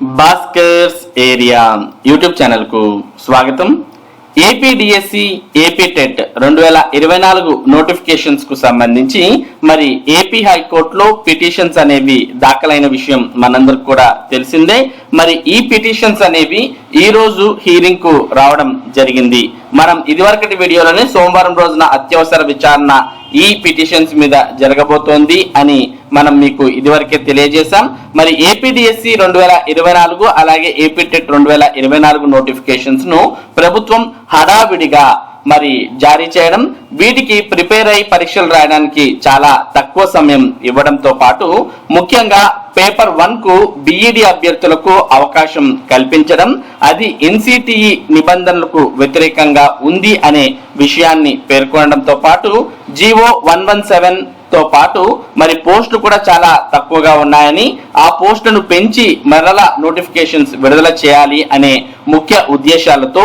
Bhaskar's area YouTube ఛానల్కు స్వాగతం. APDSC AP TET రెండు వేల ఇరవై నాలుగు నోటిఫికేషన్స్కు సంబంధించి మరి ఏపీ హైకోర్టులో పిటిషన్స్ అనేవి దాఖలైన విషయం మనందరికి కూడా తెలిసిందే. మరి ఈ పిటిషన్స్ అనేవి ఈ రోజు రావడం జరిగింది. మనం ఇదివరకటి వీడియోలోనే సోమవారం రోజున అత్యవసర విచారణ ఈ పిటిషన్స్ మీద జరగబోతోంది అని మనం మీకు ఇదివరకే తెలియజేశాం. మరి ఏపీడిఎస్సి రెండు వేల ఇరవై నాలుగు అలాగే ఏపీ టెట్ రెండు వేల ఇరవై నాలుగు నోటిఫికేషన్స్ను ప్రభుత్వం హడావిడిగా మరి జారీ చేయడం వీటికి ప్రిపేర్ అయి పరీక్షలు రాయడానికి చాలా తక్కువ సమయం ఇవ్వడంతో పాటు ముఖ్యంగా పేపర్ వన్కు బిఈడి అభ్యర్థులకు అవకాశం కల్పించడం అది ఎన్సిటిఈ నిబంధనలకు వ్యతిరేకంగా ఉంది అనే విషయాన్ని పేర్కొనడంతో పాటు జీవో వన్ వన్ సెవెన్తో పాటు మరి పోస్టులు కూడా చాలా తక్కువగా ఉన్నాయని ఆ పోస్టును పెంచి మరల నోటిఫికేషన్స్ విడుదల చేయాలి అనే ముఖ్య ఉద్దేశాలతో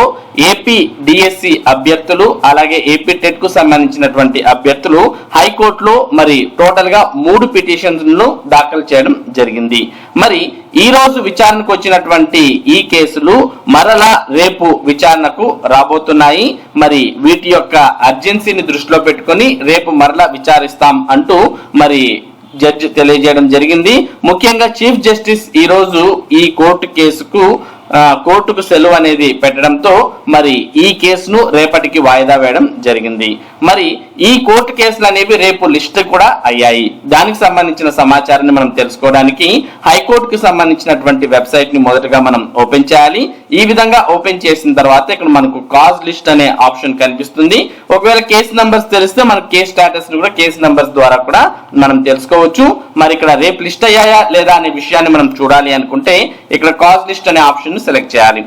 ఏపీ డిఎస్సి అభ్యర్థులు అలాగే ఏపీ టెట్కు సంబంధించినటువంటి అభ్యర్థులు హైకోర్టులో మరి టోటల్గా మూడు పిటిషన్లు దాఖలు చేయడం జరిగింది. మరి ఈ రోజు విచారణకు వచ్చినటువంటి ఈ కేసులు మరలా రేపు విచారణకు రాబోతున్నాయి. మరి వీటి యొక్క అర్జెన్సీని దృష్టిలో పెట్టుకొని రేపు మరలా విచారిస్తాం అంటూ మరి జడ్జి తెలియజేయడం జరిగింది. ముఖ్యంగా చీఫ్ జస్టిస్ ఈ రోజు ఈ కోర్టు కేసుకు కోర్టుకు సెలవు అనేది పెట్టడంతో మరి ఈ కేసును రేపటికి వాయిదా వేయడం జరిగింది. మరి ఈ కోర్టు కేసులు అనేవి రేపు లిస్ట్ కూడా అయ్యాయి. దానికి సంబంధించిన సమాచారాన్ని మనం తెలుసుకోవడానికి హైకోర్టుకు సంబంధించినటువంటి వెబ్సైట్ని మొదటగా మనం ఓపెన్ చేయాలి. ఈ విధంగా ఓపెన్ చేసిన తర్వాత ఇక్కడ మనకు కాజ్ లిస్ట్ అనే ఆప్షన్ కనిపిస్తుంది. ఒకవేళ కేసు నంబర్స్ తెలిస్తే మనకు కేసు స్టేటస్ కూడా కేసు నంబర్స్ ద్వారా కూడా మనం తెలుసుకోవచ్చు. మరి ఇక్కడ రేపు లిస్ట్ అయ్యాయా లేదా అనే విషయాన్ని మనం చూడాలి అనుకుంటే ఇక్కడ కాజ్ లిస్ట్ అనే ఆప్షన్ సెలెక్ట్ చేయాలి.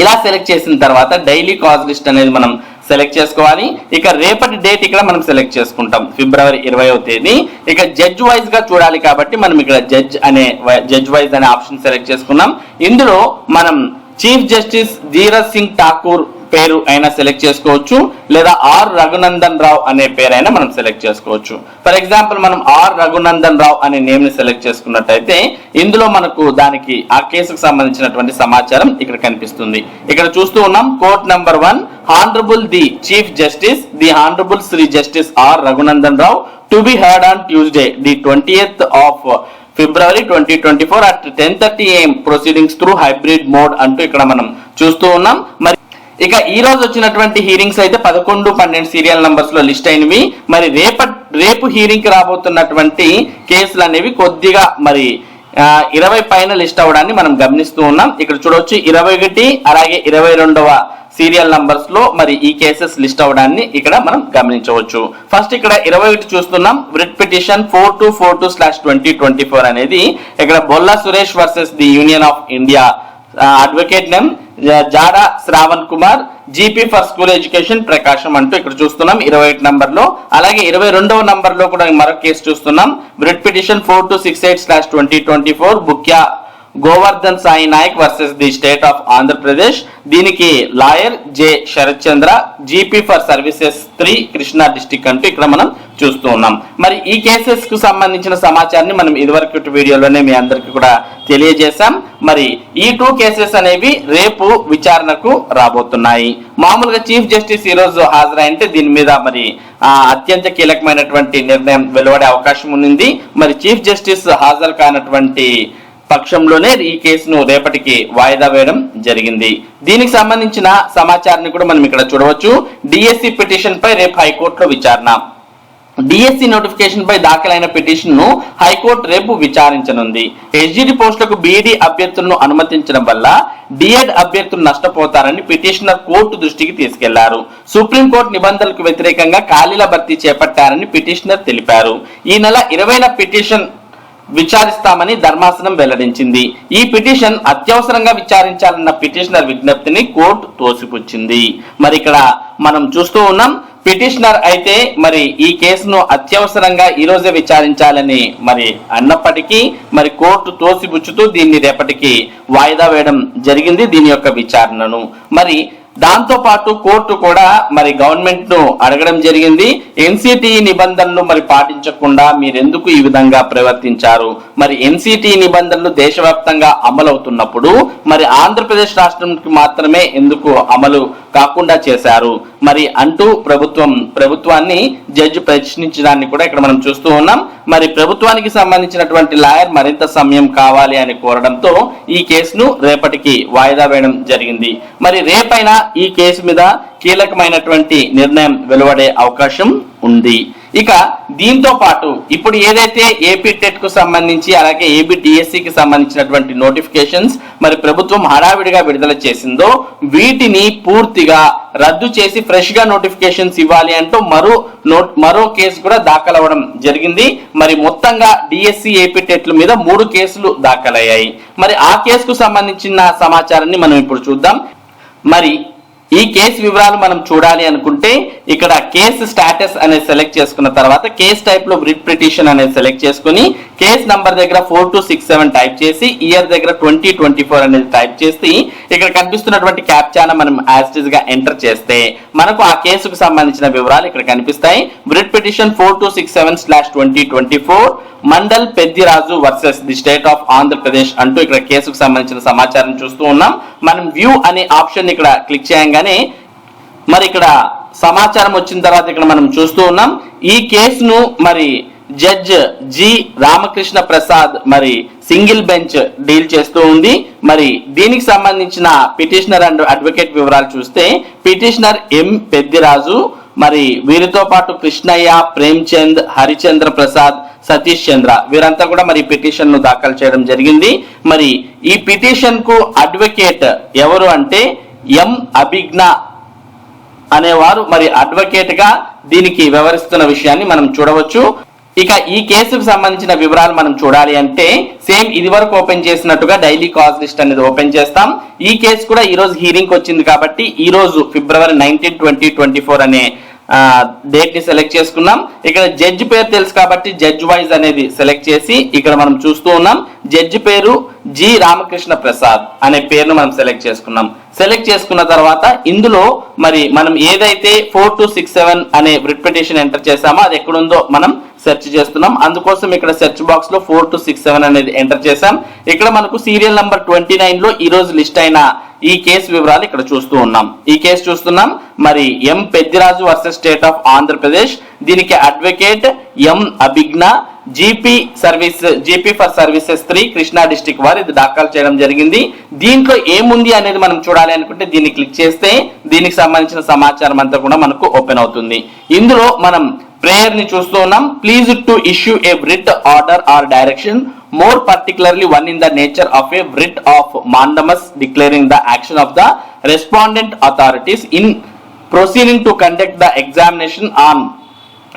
ఇలా సెలెక్ట్ చేసిన తర్వాత డైలీ కాజ్ లిస్ట్ అనేది మనం సెలెక్ట్ చేసుకోవాలి. ఇక రేపటి డేట్ ఇక్కడ మనం సెలెక్ట్ చేసుకుంటాం. ఫిబ్రవరి ఇరవైవ తేదీ. ఇక జడ్జ్ వైజ్గా చూడాలి కాబట్టి మనం ఇక్కడ జడ్జ్ అనే జడ్జ్ వైజ్ అనే ఆప్షన్ సెలెక్ట్ చేసుకున్నాం. ఇందులో మనం చీఫ్ జస్టిస్ ధీరజ్ సింగ్ ఠాకూర్ పేరు అయినా సెలెక్ట్ చేసుకోవచ్చు లేదా ఆర్ రఘునందన్ రావు అనే పేరైనా మనం సెలెక్ట్ చేసుకోవచ్చు. ఫర్ ఎగ్జాంపుల్ మనం ఆర్ రఘునందన్ రావు అనే నేమ్ని సెలెక్ట్ చేసుకున్నట్టయితే ఇందులో మనకు దానికి ఆ కేసుకు సంబంధించినటువంటి సమాచారం ఇక్కడ కనిపిస్తుంది. ఇక్కడ చూస్తూ ఉన్నాం court number one honourable the chief justice the honourable Shri justice R Raghunandan Rao to be heard on Tuesday the twenty of February twenty twenty four at ten thirty AM proceedings through hybrid mode అంటూ ఇక్కడ మనం చూస్తూ ఉన్నాం. మరి ఇక ఈ రోజు వచ్చినటువంటి హీరింగ్స్ అయితే పదకొండు పన్నెండు సీరియల్ నంబర్స్లో లిస్ట్ అయినవి. మరి రేప రేపు హీరింగ్కి రాబోతున్నటువంటి కేసులు అనేవి కొద్దిగా మరి ఇరవై పైన లిస్ట్ అవ్వడాన్ని మనం గమనిస్తూ ఉన్నాం. ఇక్కడ చూడొచ్చు ఇరవై ఒకటి అలాగే ఇరవై రెండవ సీరియల్ నంబర్స్లో మరి ఈ కేసెస్ లిస్ట్ అవడాన్ని ఇక్కడ మనం గమనించవచ్చు. ఫస్ట్ ఇక్కడ ఇరవై ఒకటి చూస్తున్నాం. Writ petition four two four two slash twenty twenty four అనేది ఇక్కడ Bolla Suresh versus the union of India. Advocate name Jada Shravan Kumar GP for school education Prakasam అంటూ ఇక్కడ చూస్తున్నాం ఇరవై ఒకటి నంబర్లో. అలాగే ఇరవై రెండవ నంబర్లో కూడా మరొక కేసు చూస్తున్నాం. Writ petition four two six eight slash twenty twenty four Bukya Govardhan Sai Nayak versus the state of Andhra Pradesh. దీనికి lawyer J Sharath Chandra GP for services three Krishna district అంటూ ఇక్కడ మనం చూస్తూ ఉన్నాం. మరి ఈ కేసెస్కు సంబంధించిన సమాచారాన్ని మనం ఇదివరకు వీడియోలోనే మీ అందరికీ కూడా తెలియజేశాం. మరి ఈ టూ కేసెస్ అనేవి రేపు విచారణకు రాబోతున్నాయి. మామూలుగా చీఫ్ జస్టిస్ ఈ రోజు హాజరైంటే దీని మీద మరి అత్యంత కీలకమైనటువంటి నిర్ణయం వెలువడే అవకాశం ఉంది మరి చీఫ్ జస్టిస్ హాజరు కానటువంటి పక్షంలోనే ఈ కేసును రేపటికి వాయిదా వేయడం జరిగింది. దీనికి సంబంధించిన సమాచారాన్ని కూడా మనం ఇక్కడ చూడవచ్చు. డిఎస్సి పిటిషన్ పై రేపు హైకోర్టులో విచారణ. డిఎస్సి నోటిఫికేషన్ పై దాఖలైన పిటిషన్ను హైకోర్టు రేపు విచారించనుంది. హెచ్జిడి పోస్టులకు బీఈడి అభ్యర్థులను అనుమతించడం వల్ల డిఎడ్ అభ్యర్థులు నష్టపోతారని పిటిషనర్ కోర్టు దృష్టికి తీసుకెళ్ళారు. సుప్రీంకోర్టు నిబంధనలకు వ్యతిరేకంగా ఖాళీల భర్తీ చేపట్టారని పిటిషనర్ తెలిపారు. ఈ నెల ఇరవైన పిటిషన్ విచారిస్తామని ధర్మాసనం వెల్లడించింది. ఈ పిటిషన్ అత్యవసరంగా విచారించాలన్న పిటిషనర్ విజ్ఞప్తిని కోర్టు తోసిపుచ్చింది. మరి ఇక్కడ మనం చూస్తూ ఉన్నాం పిటిషనర్ అయితే మరి ఈ కేసును అత్యవసరంగా ఈ రోజే విచారించాలని మరి అన్నప్పటికీ మరి కోర్టు తోసిపుచ్చుతూ దీన్ని రేపటికి వాయిదా వేయడం జరిగింది దీని యొక్క విచారణను. మరి దాంతో పాటు కోర్టు కూడా మరి గవర్నమెంట్ను అడగడం జరిగింది. ఎన్సిటి నిబంధనలు మరి పాటించకుండా మీరెందుకు ఈ విధంగా ప్రవర్తించారు? మరి ఎన్సిటి నిబంధనలు దేశవ్యాప్తంగా అమలవుతున్నప్పుడు మరి ఆంధ్రప్రదేశ్ రాష్ట్రంకి మాత్రమే ఎందుకు అమలు కాకుండా చేశారు? మరి అంటూ ప్రభుత్వం ప్రభుత్వాన్ని జడ్జి ప్రశ్నించడాన్ని కూడా ఇక్కడ మనం చూస్తూ ఉన్నాం. మరి ప్రభుత్వానికి సంబంధించినటువంటి లాయర్ మరింత సమయం కావాలి అని కోరడంతో ఈ కేసును రేపటికి వాయిదా వేయడం జరిగింది. మరి రేపైనా ఈ కేసు మీద కీలకమైనటువంటి నిర్ణయం వెలువడే అవకాశం ఉంది. ఇక దీంతో పాటు ఇప్పుడు ఏదైతే ఏపీ టెట్కు సంబంధించి అలాగే ఏపీ కి సంబంధించినటువంటి నోటిఫికేషన్స్ మరి ప్రభుత్వం హడావిడిగా విడుదల చేసిందో వీటిని పూర్తిగా రద్దు చేసి ఫ్రెష్గా నోటిఫికేషన్స్ ఇవ్వాలి అంటూ మరో నోట్ మరో కేసు కూడా దాఖలవ్వడం జరిగింది. మరి మొత్తంగా డిఎస్సి ఏపీ టెట్ల మీద మూడు కేసులు దాఖలయ్యాయి. మరి ఆ కేసుకు సంబంధించిన సమాచారాన్ని మనం ఇప్పుడు చూద్దాం. మరి ఈ కేసు వివరాలు మనం చూడాలి అనుకుంటే ఇక్కడ కేసు స్టాటస్ అనేది సెలెక్ట్ చేసుకున్న తర్వాత కేస్ టైప్లో రిట్ పిటిషన్ అనేది సెలెక్ట్ చేసుకుని కేస్ నంబర్ దగ్గర four two six seven type చేసి ఇయర్ దగ్గర ట్వంటీ ట్వంటీ ఫోర్ అనేది టైప్ చేసి ఇక్కడ కనిపిస్తున్నటువంటి క్యాప్చాన మనం యాస్టిజ్గా ఎంటర్ చేస్తే మనకు ఆ కేసుకు సంబంధించిన వివరాలు ఇక్కడ కనిపిస్తాయి. Writ petition four two six seven slash twenty twenty four Mandal Peddiraju versus the state of Andhra Pradesh అంటూ ఇక్కడ కేసుకు సంబంధించిన సమాచారం చూస్తూ ఉన్నాం. మనం వ్యూ అనే ఆప్షన్ ఇక్కడ క్లిక్ చేయంగానే మరి ఇక్కడ సమాచారం వచ్చిన తర్వాత ఇక్కడ మనం చూస్తూ ఉన్నాం. ఈ కేసును మరి జడ్జ్ జి రామకృష్ణ ప్రసాద్ మరి సింగిల్ బెంచ్ డీల్ చేస్తూ ఉంది. మరి దీనికి సంబంధించిన పిటిషనర్ అండ్ అడ్వకేట్ వివరాలు చూస్తే పిటిషనర్ ఎం పెద్దిరాజు మరి వీరితో పాటు కృష్ణయ్య ప్రేమ్చంద్ హరిచంద్ర ప్రసాద్ సతీష్ చంద్ర వీరంతా కూడా మరి పిటిషన్ను దాఖలు చేయడం జరిగింది. మరి ఈ పిటిషన్కు అడ్వకేట్ ఎవరు అంటే ఎం అభిజ్ఞ అనేవారు మరి అడ్వకేట్గా దీనికి వివరిస్తున్న విషయాన్ని మనం చూడవచ్చు. ఇక ఈ కేసుకు సంబంధించిన వివరాలు మనం చూడాలి అంటే సేమ్ ఇది వరకు ఓపెన్ చేసినట్టుగా డైలీ కాజ్ లిస్ట్ అనేది ఓపెన్ చేస్తాం. ఈ కేసు కూడా ఈ రోజు హీరింగ్ వచ్చింది కాబట్టి ఈ రోజు February nineteen twenty twenty four అనే డేట్ని సెలెక్ట్ చేసుకున్నాం. ఇక్కడ జడ్జి పేరు తెలుసు కాబట్టి జడ్జ్ వైజ్ అనేది సెలెక్ట్ చేసి ఇక్కడ మనం చూస్తూ ఉన్నాం. జడ్జి పేరు జి రామకృష్ణ ప్రసాద్ అనే పేరును మనం సెలెక్ట్ చేసుకున్నాం. సెలెక్ట్ చేసుకున్న తర్వాత ఇందులో మరి మనం ఏదైతే ఫోర్ టు సిక్స్ సెవెన్ అనే రిట్ పిటిషన్ ఎంటర్ చేసామో అది ఎక్కడుందో మనం సెర్చ్ చేస్తున్నాం. అందుకోసం ఇక్కడ సెర్చ్ బాక్స్లో ఫోర్ టు సిక్స్ సెవెన్ అనేది ఎంటర్ చేసాం ఇక్కడ మనకు సీరియల్ నంబర్ ట్వంటీ నైన్లో ఈ రోజు లిస్ట్ అయిన ఈ కేసు వివరాలు ఇక్కడ చూస్తూ ఉన్నాం. ఈ కేసు చూస్తున్నాం. మరి M Peddiraju versus state of Andhra Pradesh దీనికి advocate M Abhigna GP service GP for services three Krishna district వారు ఇది దాఖలు చేయడం జరిగింది. దీంట్లో ఏముంది అనేది మనం చూడాలి అనుకుంటే దీన్ని క్లిక్ చేస్తే దీనికి సంబంధించిన సమాచారం అంతా కూడా మనకు ఓపెన్ అవుతుంది. ఇందులో మనం ప్రేయర్ని చూస్తూ ఉన్నాం. Please to issue a writ order or direction more particularly one in the nature of a writ of mandamus declaring the action of the respondent authorities in proceeding to conduct the examination on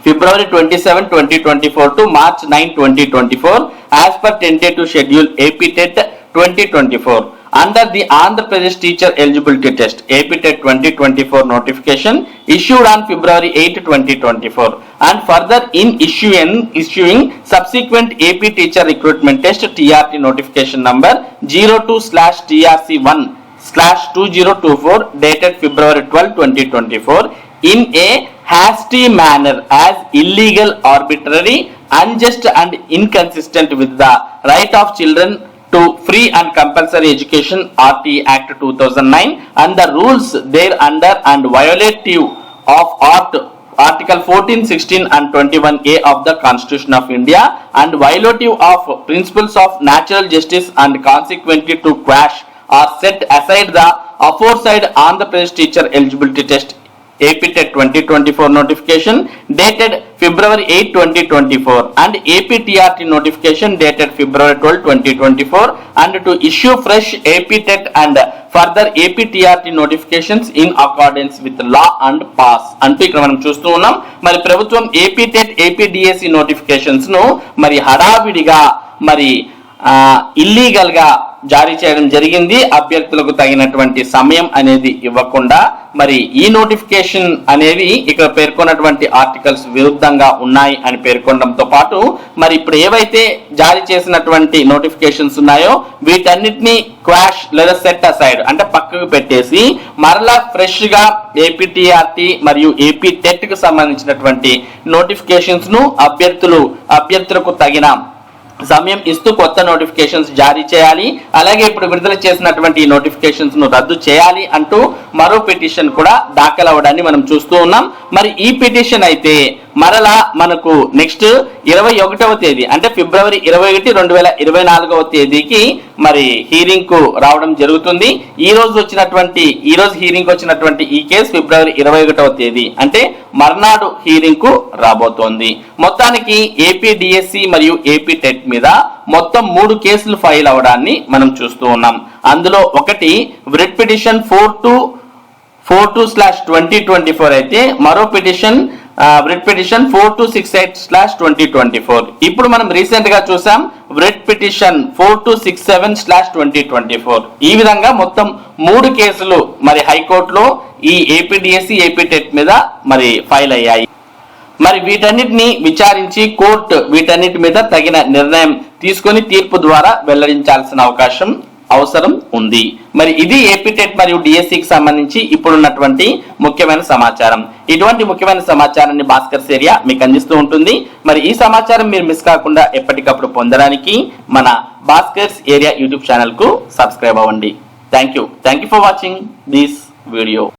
February 27, 2024 to March 9, 2024 as per tentative schedule AP TET 2024 under the Andhra Pradesh Teacher Eligibility Test AP TET 2024 notification issued on February 8, 2024 and further in issuing, issuing subsequent AP Teacher Recruitment Test TRT notification number 02 slash TRC 1 slash 2024 dated February 12, 2024 in a hasty manner as illegal, arbitrary, unjust and inconsistent with the right of children to free and compulsory education RT Act 2009 and the rules thereunder and violative of Art Article 14, 16 and 21A of the Constitution of India and violative of principles of natural justice and consequently to quash or set aside the aforesaid Andhra Pradesh Teacher Eligibility Test APTET twenty twenty four notification dated February eight twenty twenty four and APTRT notification dated February twelve twenty twenty four and to issue fresh APTET and further APTRT notifications in accordance with law and pass అంటూ ఇక్కడ మనం చూస్తూ ఉన్నాం మరి ప్రభుత్వం APTET APDSC నోటిఫికేషన్స్ను మరి హడావిడిగా మరి ఇల్లీగల్గా జారీ చేయడం జరిగింది. అభ్యర్థులకు తగినటువంటి సమయం అనేది ఇవ్వకుండా మరి ఈ నోటిఫికేషన్ అనేవి ఇక్కడ పేర్కొన్నటువంటి ఆర్టికల్స్ విరుద్ధంగా ఉన్నాయి అని పేర్కొనడంతో పాటు మరి ఇప్పుడు ఏవైతే జారీ చేసినటువంటి నోటిఫికేషన్స్ ఉన్నాయో వీటన్నిటిని క్వాష్ లేదా సెట్ అసైడ్ అంటే పక్కకు పెట్టేసి మరలా ఫ్రెష్గా ఏపీటీఆర్టీ మరియు ఏపీ టెట్కు సంబంధించినటువంటి నోటిఫికేషన్స్ను అభ్యర్థులు అభ్యర్థులకు తగిన సమయం ఇస్తూ కొత్త నోటిఫికేషన్స్ జారీ చేయాలి. అలాగే ఇప్పుడు విడుదల చేసినటువంటి నోటిఫికేషన్స్ను రద్దు చేయాలి అంటూ మరో పిటిషన్ కూడా దాఖలు అవ్వడాన్ని మనం చూస్తూ ఉన్నాం. మరి ఈ పిటిషన్ అయితే మరలా మనకు నెక్స్ట్ ఇరవై ఒకటవ తేదీ అంటే ఫిబ్రవరి ఇరవై ఒకటి రెండు వేల ఇరవై నాలుగవ తేదీకి మరి హీరింగ్కు రావడం జరుగుతుంది. ఈ రోజు వచ్చినటువంటి ఈ రోజు హీరింగ్ వచ్చినటువంటి ఈ కేసు ఫిబ్రవరి ఇరవై ఒకటవ తేదీ అంటే మర్నాడు హీరింగ్కు రాబోతోంది. మొత్తానికి ఏపీ డిఎస్సి మరియు ఏపీ టెట్ మీద మొత్తం మూడు కేసులు ఫైల్ అవడాన్ని మనం చూస్తూ ఉన్నాం. అందులో ఒకటి writ petition four two four two slash twenty twenty four అయితే మరో petition writ petition four two six eight slash twenty twenty four ఇప్పుడు మనం రీసెంట్గా చూసాం writ petition four two six seven slash twenty twenty four ఈ విధంగా మొత్తం మూడు కేసులు మరి హైకోర్టులో ఈ ఏపీడిఎస్సి ఏపీ టెట్ మీద మరి ఫైల్ అయ్యాయి. మరి వీటన్నిటిని విచారించి కోర్టు వీటన్నిటి మీద తగిన నిర్ణయం తీసుకొని తీర్పు ద్వారా వెల్లడించాల్సిన అవకాశం అవసరం ఉంది. మరి ఇది ఏపీటెట్ మరియు డిఎస్సికి సంబంధించి ఇప్పుడున్నటువంటి ముఖ్యమైన సమాచారం. ఇటువంటి ముఖ్యమైన సమాచారాన్ని భాస్కర్ ఏరియా మీకు అందిస్తూ ఉంటుంది. మరి ఈ సమాచారం మీరు మిస్ కాకుండా ఎప్పటికప్పుడు పొందడానికి మన భాస్కర్స్ ఏరియా యూట్యూబ్ ఛానల్కు సబ్స్క్రైబ్ అవ్వండి. Thank you thank you for watching this video.